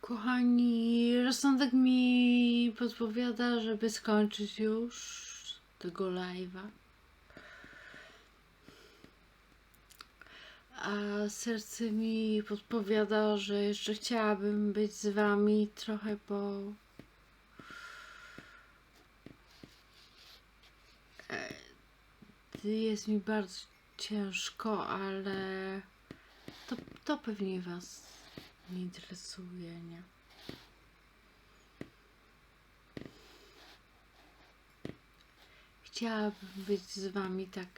Kochani, rozsądek mi podpowiada, żeby skończyć już tego live'a. A serce mi podpowiada, że jeszcze chciałabym być z wami trochę, bo e, jest mi bardzo ciężko, ale to, to pewnie was nie interesuje, nie? Chciałabym być z wami tak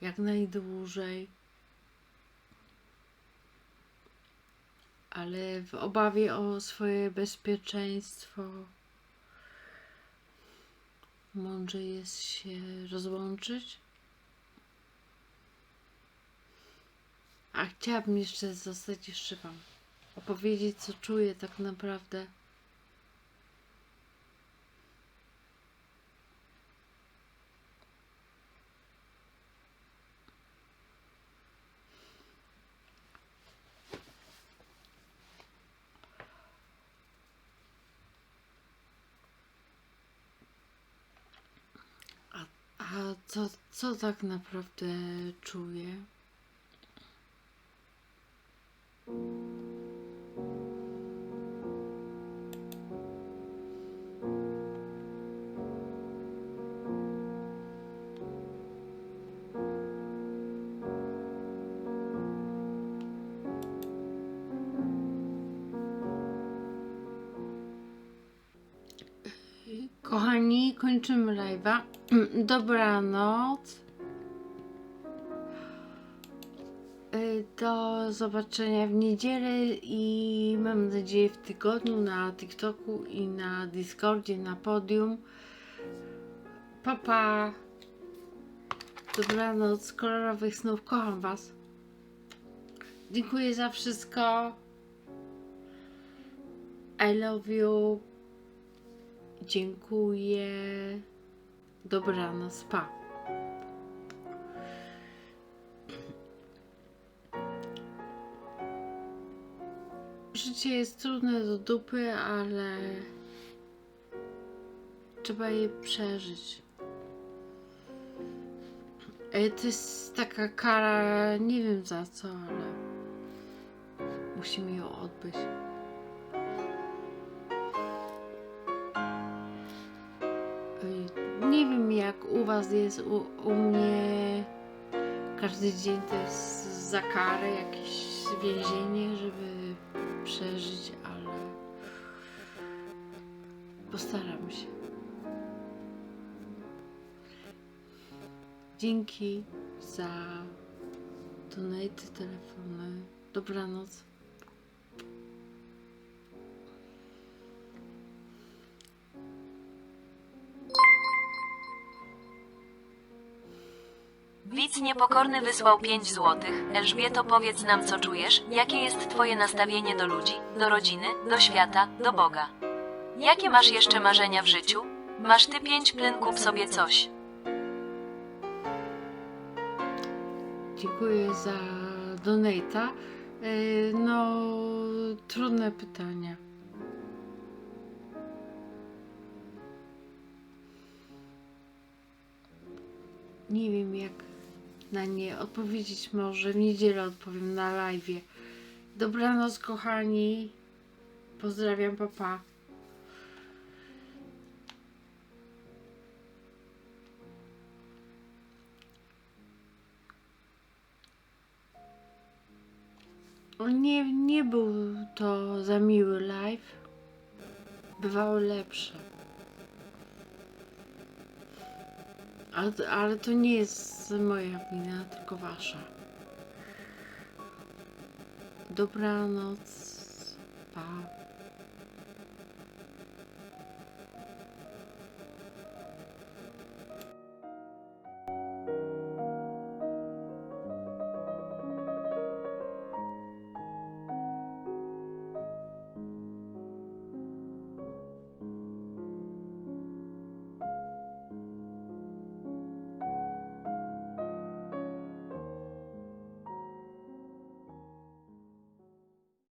jak najdłużej, ale w obawie o swoje bezpieczeństwo mądrze jest się rozłączyć. A chciałabym jeszcze zostać jeszcze wam opowiedzieć, co czuję tak naprawdę. A, co, co tak naprawdę czuję? Kochani, kończymy live'a. Dobranoc. Y, Do zobaczenia w niedzielę i mam nadzieję w tygodniu na TikToku i na Discordzie, na podium. Papa. Pa. Dobranoc, kolorowych snów. Kocham Was. Dziękuję za wszystko. I love you. Dziękuję. Dobranoc. Pa. Życie jest trudne do dupy, ale trzeba je przeżyć. E, To jest taka kara, nie wiem za co, ale musimy ją odbyć. Nie wiem jak u was jest, u, u mnie każdy dzień to jest za karę, jakieś więzienie, żeby przeżyć, ale postaram się. Dzięki za donaty, telefony. Dobranoc. Niepokorny wysłał 5 złotych. Elżbieto, powiedz nam, co czujesz, jakie jest Twoje nastawienie do ludzi, do rodziny, do świata, do Boga. Jakie masz jeszcze marzenia w życiu? Masz ty 5 plyn, kup sobie coś. Dziękuję za donata. Yy, No, trudne pytania. Nie wiem, jak na nie odpowiedzieć. Może w niedzielę odpowiem na live. Dobranoc, kochani. Pozdrawiam, papa. Nie, nie był to za miły live. Bywały lepsze. Ale, ale to nie jest moja wina, tylko wasza. Dobranoc. Pa.